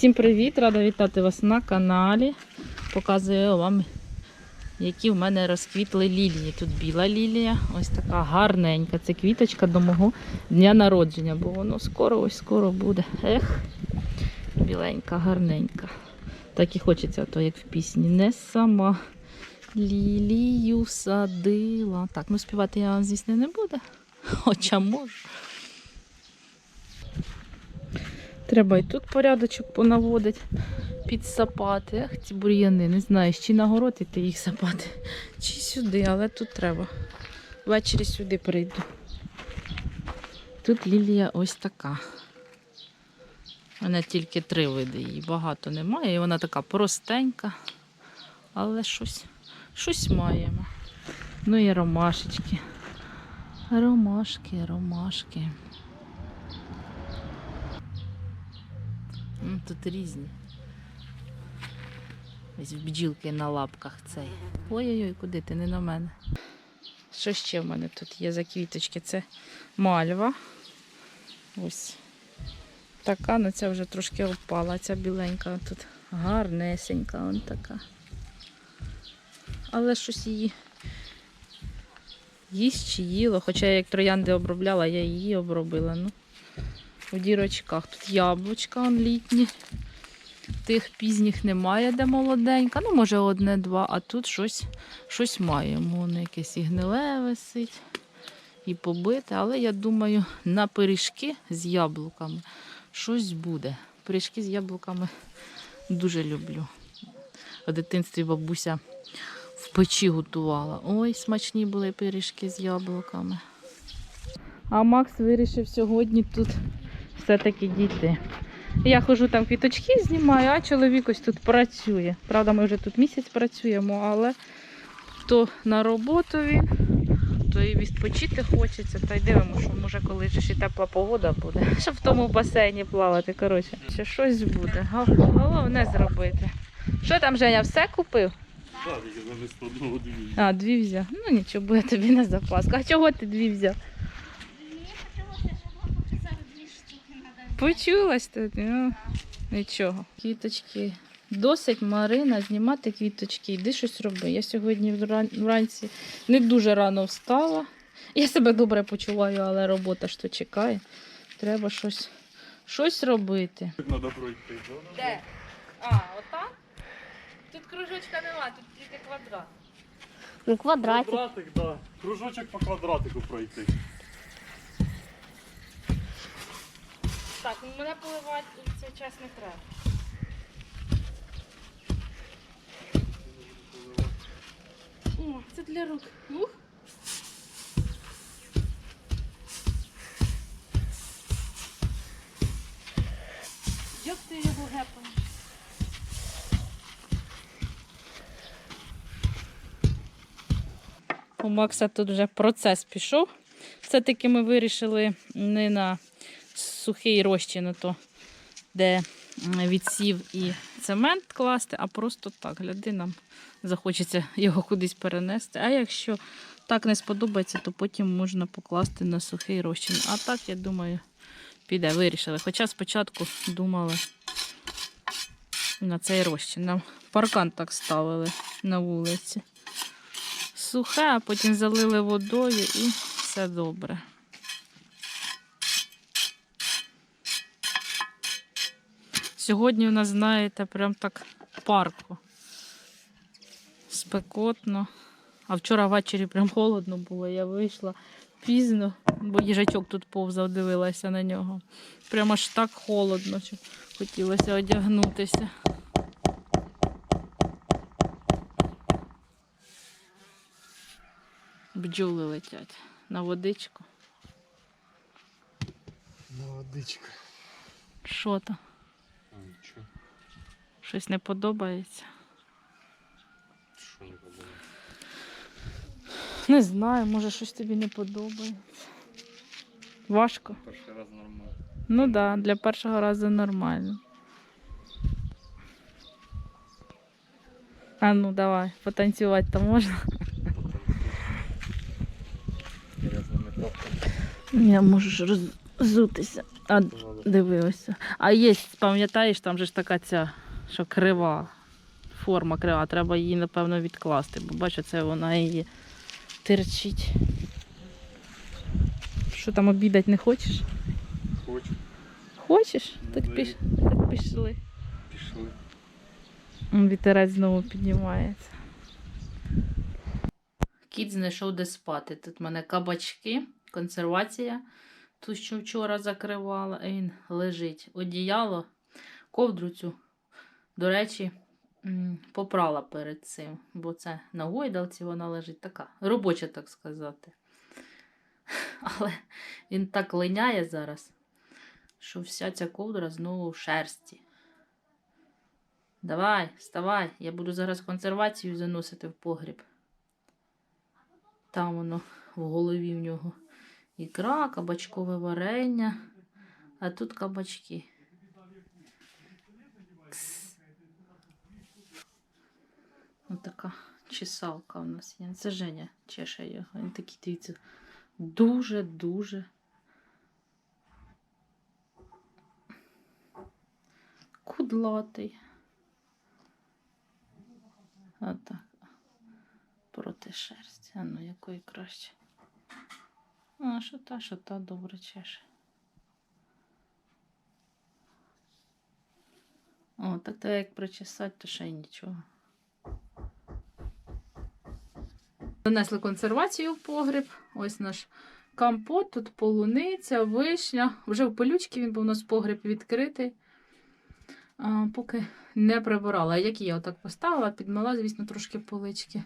Всім привіт! Рада вітати вас на каналі. Показую вам, які в мене розквітли лілії. Тут біла лілія, ось така гарненька. Це квіточка до мого дня народження, бо воно скоро ось скоро буде. Ех, біленька, гарненька. Так і хочеться, то як в пісні. Не сама лілію садила. Так, ну співати я вам, звісно, не буду. Хоча можу. Треба і тут порядочок понаводити, підсапати. Ах, ці бур'яни, не знаю, чи на город іти їх сапати, чи сюди, але тут треба. Ввечері сюди прийду. Тут лілія ось така. Мене тільки три види її, багато немає. І вона така простенька, але щось, щось маємо. Ну і ромашечки. Ромашки, ромашки. М, Тут різні. Ось в бджілки на лапках цей. Ой-ой-ой, куди ти? Не на мене. Що ще в мене тут є за квіточки? Це мальва. Ось. Така, ну ця вже трошки опала, ця біленька тут гарнесенька, вон така. Але щось її їсть чи їло. Хоча я як троянди обробляла, я її обробила. Ну, у дірочках. Тут яблучка літні. Тих пізніх немає, де молоденька. Ну, може, одне-два, а тут щось, щось маємо. Воно якесь і гниле висить, і побите. Але я думаю, на пиріжки з яблуками щось буде. Пиріжки з яблуками дуже люблю. У дитинстві бабуся в печі готувала. Ой, смачні були пиріжки з яблуками. А Макс вирішив сьогодні тут все-таки дійти. Я ходжу там квіточки знімаю, а чоловік ось тут працює. Правда, ми вже тут місяць працюємо, але то на роботу він, то і відпочити хочеться, та й дивимося, що може коли ж ще тепла погода буде, щоб в тому басейні плавати. Коротше, ще щось буде. Головне зробити. Що там, Женя, все купив? Так, тільки замість одного дві. А, дві взяв. Ну нічого, буде тобі на запаску. А чого ти дві взяв? Почулась тут, ну нічого. Квіточки. Досить Марина знімати квіточки. Йди щось роби. Я сьогодні вранці не дуже рано встала. Я себе добре почуваю, але робота ж то чекає. Треба щось, щось робити. Так треба пройти. Де? А, отак? Тут кружочка нема, тут тільки квадрат. Ну, квадратик. Квадратик, так. Да. Кружочок по квадратику пройти. Так, ну мене поливати в цей час не треба. О, це для рук. Ух. Як ти його гепаєш? У Макса тут вже процес пішов. Все-таки ми вирішили не на сухий розчин, то де відсів і цемент класти, а просто так, гляди, нам захочеться його кудись перенести. А якщо так не сподобається, то потім можна покласти на сухий розчин. А так, я думаю, піде, вирішили. Хоча спочатку думали на цей розчин. Нам паркан так ставили на вулиці. Сухе, а потім залили водою і все добре. Сьогодні у нас, знаєте, прям так парко. Спекотно. А вчора ввечері прям холодно було. Я вийшла пізно, бо їжачок тут повзав, дивилася на нього. Прямо аж так холодно, що хотілося одягнутися. Бджоли летять на водичку. Молодичка. Що там? Нічого. Щось не подобається? Що не подобається? Не знаю, може щось тобі не подобається. Важко. Перший раз нормально. Ну так, да, для першого разу нормально. А ну давай, потанцювати то можна. Я можу ж роз... зутися. А дивилася. А є, пам'ятаєш, там же ж така ця, що крива. Форма крива, треба її, напевно, відкласти, бо бачу, це вона її терчить. Що там обідати не хочеш? Хочу. Хочеш? Так, Ну, піш... так пішли. Пішли. Вітерець знову піднімається. Кіт знайшов де спати. Тут в мене кабачки, консервація. Ту, що вчора закривала, він лежить. Одіяло, ковдру цю, до речі, попрала перед цим, бо це на гойдалці вона лежить така, робоча, так сказати. Але він так линяє зараз, що вся ця ковдра знову в шерсті. Давай, вставай, я буду зараз консервацію заносити в погріб. Там воно в голові в нього ікра, кабачкове варення, а тут кабачки. Кс. Ось така чесалка у нас є. Це Женя чеше його. Він такий, дивіться, дуже-дуже кудлатий. Отак. Проти шерсті. А ну, якої краще. А, що та, що та добре чеше. О, так то як причесати, то ще й нічого. Донесли консервацію в погріб. Ось наш компот, тут полуниця, вишня. Вже в пилючки він був у нас погріб відкритий. А, поки не прибирала. Як я отак поставила, підмила, звісно, трошки полички.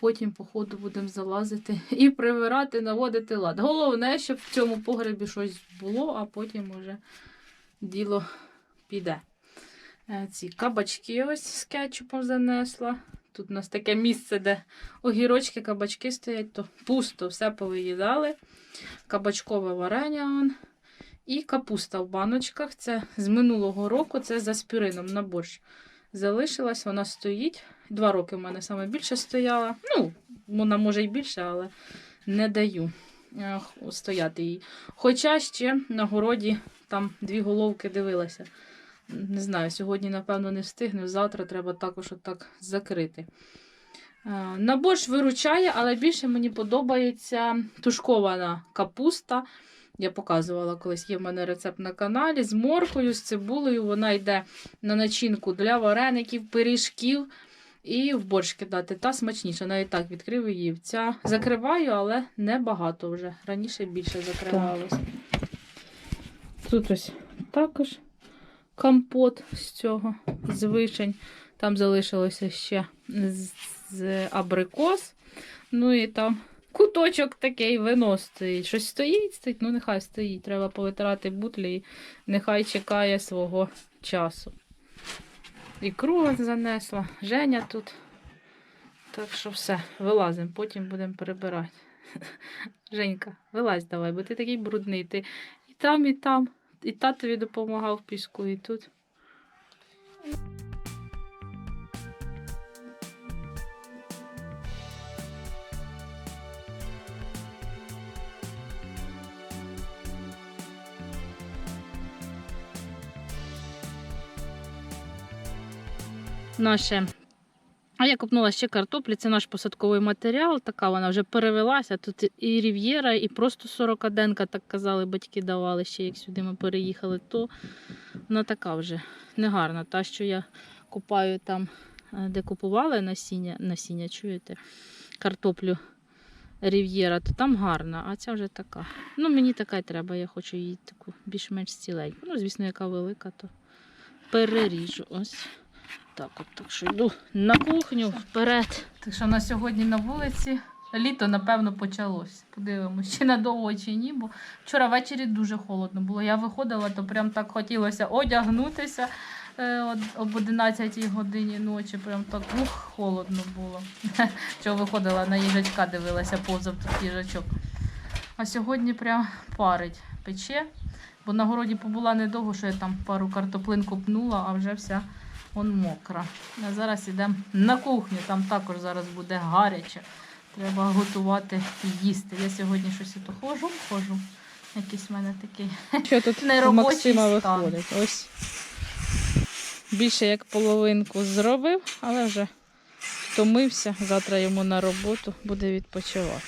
Потім, по ходу, будемо залазити і прибирати, наводити лад. Головне, щоб в цьому погребі щось було, а потім уже діло піде. Е, Ці кабачки ось з кетчупом занесла. Тут у нас таке місце, де огірочки, кабачки стоять, то пусто, все повиїдали. Кабачкове варення. Он. І капуста в баночках. Це з минулого року, це з аспірином на борщ. Залишилась, вона стоїть. Два роки в мене саме більше стояла. Ну, вона може і більше, але не даю е, стояти їй. Хоча ще на городі там дві головки дивилася. Не знаю, сьогодні, напевно, не встигну. Завтра треба також отак закрити. Е, На борщ виручає, але більше мені подобається тушкована капуста. Я показувала колись, є в мене рецепт на каналі з моркою, з цибулею. Вона йде на начинку для вареників, пиріжків і в борщ кидати. Та смачніша. Навіть так відкрив її. Ця закриваю, але не багато вже. Раніше більше закривалось. Тут ось також компот з цього, з вишень. Там залишилося ще з, з абрикос. Ну і там куточок такий вино стоїть. Щось стоїть, стоїть, ну нехай стоїть. Треба повитирати бутлі і нехай чекає свого часу. Ікру занесла, Женя тут. Так що все, вилазимо, потім будемо перебирати. Женька, вилазь давай, бо ти такий брудний. Ти і там, і там. І татові допомагав піску, і тут. Наше. А я купнула ще картоплі, це наш посадковий матеріал. Така вона вже перевелася. Тут і рів'єра, і просто сорокаденка, так казали, батьки давали ще, як сюди ми переїхали, то вона така вже негарна. Та, що я купаю там, е, де купували насіння, насіння чуєте, картоплю рів'єра, то там гарна, а ця вже така. Ну, мені така й треба, я хочу її таку більш-менш ціленьку. Ну, звісно, яка велика, то переріжу. Ось. Так, от так що йду на кухню вперед. Так що на сьогодні на вулиці літо, напевно, почалось. Подивимось, чи надовго, чи ні, бо вчора ввечері дуже холодно було. Я виходила, то прям так хотілося одягнутися е, от, об 11 годині ночі. Прям так ух, холодно було. Чого виходила на їжачка, дивилася, повзав тут їжачок. А сьогодні прям парить, пече. Бо на городі побула недовго, що я там пару картоплин копнула, а вже вся он мокра. А зараз йдемо на кухню, там також зараз буде гаряче. Треба готувати і їсти. Я сьогодні щось і хожу, хожу. Якийсь в мене такий. Що тут Неробочий Максима стан. виходить? Ось. Більше як половинку зробив, але вже втомився. Завтра йому на роботу буде відпочивати.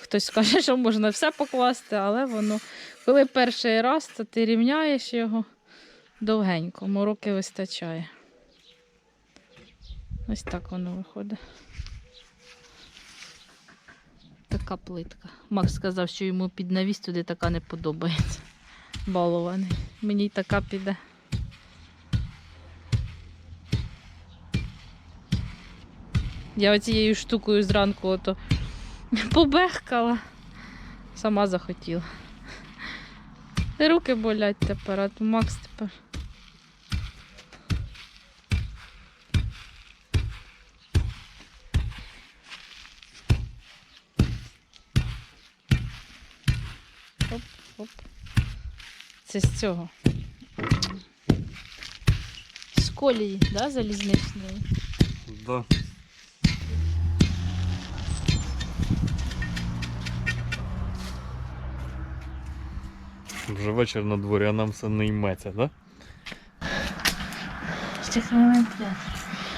Хтось скаже, що можна все покласти, але воно, коли перший раз, то ти рівняєш його довгенько, мороки вистачає. Ось так воно виходить. Така плитка. Макс сказав, що йому під навіс туди така не подобається. Балований. Мені й така піде. Я оцією штукою зранку ото побехкала. Сама захотіла. Руки болять тепер, а то Макс тепер. Оп, оп. Це з цього. З колії, да, залізничної. Да. Вже вечір на дворі, а нам все не йметься, да? Ще хвилин п'ять.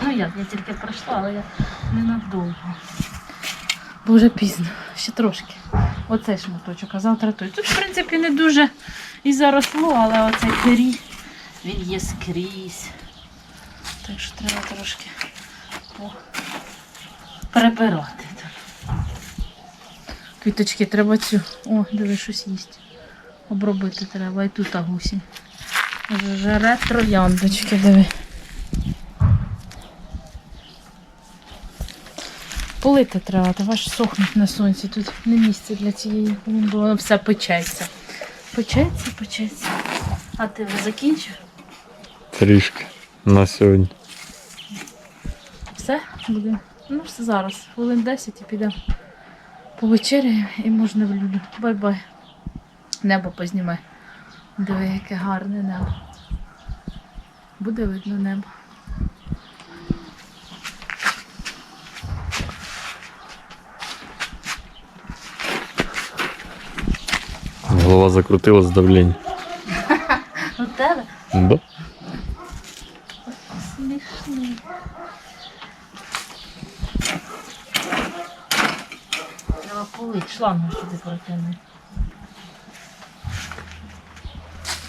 Ну як, я тільки пройшла, але я ненадовго. Бо вже пізно, ще трошки. Оцей шматочок, а завтра той. Тут, в принципі, не дуже і заросло, але оцей пирій, він є скрізь. Так що треба трошки перебирати. Квіточки треба цю. О, диви, щось їсть. Обробити треба. І тут гусінь. Жере трояндочки, диви. Полити треба, то ваш сохнуть на сонці. Тут не місце для цієї клумби, воно все печеться. Печеться, печеться. А ти вже закінчив? Трішки на сьогодні. Все? Буде. Ну, все зараз. Хвилин 10 і підемо повечеряємо і можна в люлю. Бай-бай. Небо познімай. Диви, яке гарне небо. Буде видно небо. Голова закрутилась давлення. У тебе? Да? Смішний. Треба полить, шлангу сюди протягнути.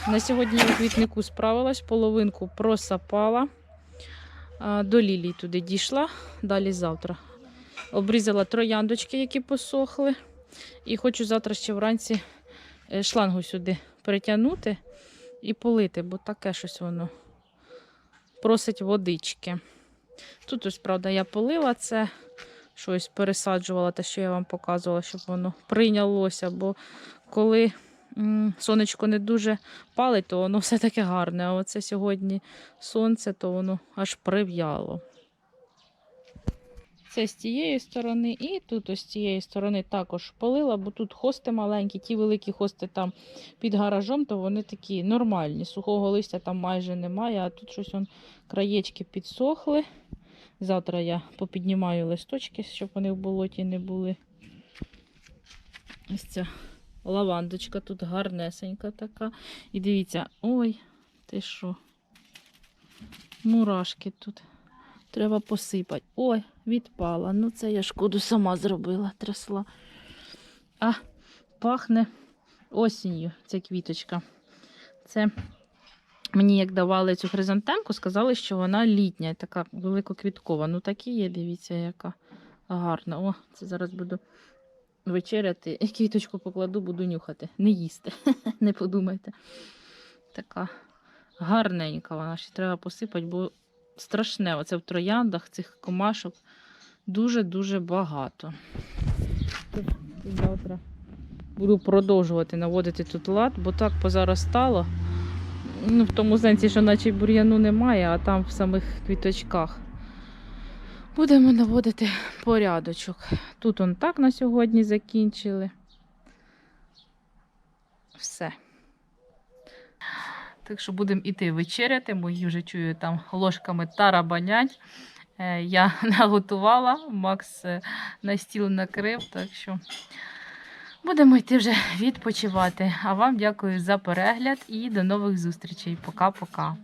На сьогодні я у квітнику справилась, половинку просапала, до лілій туди дійшла, далі завтра. Обрізала трояндочки, які посохли. І хочу завтра ще вранці шлангу сюди притягнути і полити, бо таке щось воно просить водички. Тут ось, правда, я полила це, щось пересаджувала, те, що я вам показувала, щоб воно прийнялося. Бо коли сонечко не дуже палить, то воно все таке гарне. А оце сьогодні сонце, то воно аж прив'яло. Це з тієї сторони, і тут ось з цієї сторони також полила, бо тут хости маленькі, ті великі хости там під гаражом, то вони такі нормальні. Сухого листя там майже немає, а тут щось он, краєчки підсохли. Завтра я попіднімаю листочки, щоб вони в болоті не були. Ось ця лавандочка тут гарнесенька така. І дивіться, ой, ти що? Мурашки тут. Треба посипати. Ой, відпала. Ну це я шкоду сама зробила, трясла. А, пахне осінню ця квіточка. Це мені як давали цю хризантемку, сказали, що вона літня, така великоквіткова. Ну так і є, дивіться, яка гарна. О, це зараз буду вечеряти. І квіточку покладу, буду нюхати. Не їсти. Не подумайте. Така гарненька вона ще треба посипати, бо страшне. Оце в трояндах цих комашок дуже-дуже багато. Завтра буду продовжувати наводити тут лад, бо так позаростало. Ну, в тому сенсі, що наче бур'яну немає, а там в самих квіточках. Будемо наводити порядочок. Тут он так на сьогодні закінчили. Все. Так що будемо іти вечеряти. Мої вже чую там ложками тарабанять. Е, Я наготувала, Макс е, на стіл накрив, так що Будемо йти вже відпочивати. А вам дякую за перегляд і до нових зустрічей. Пока-пока.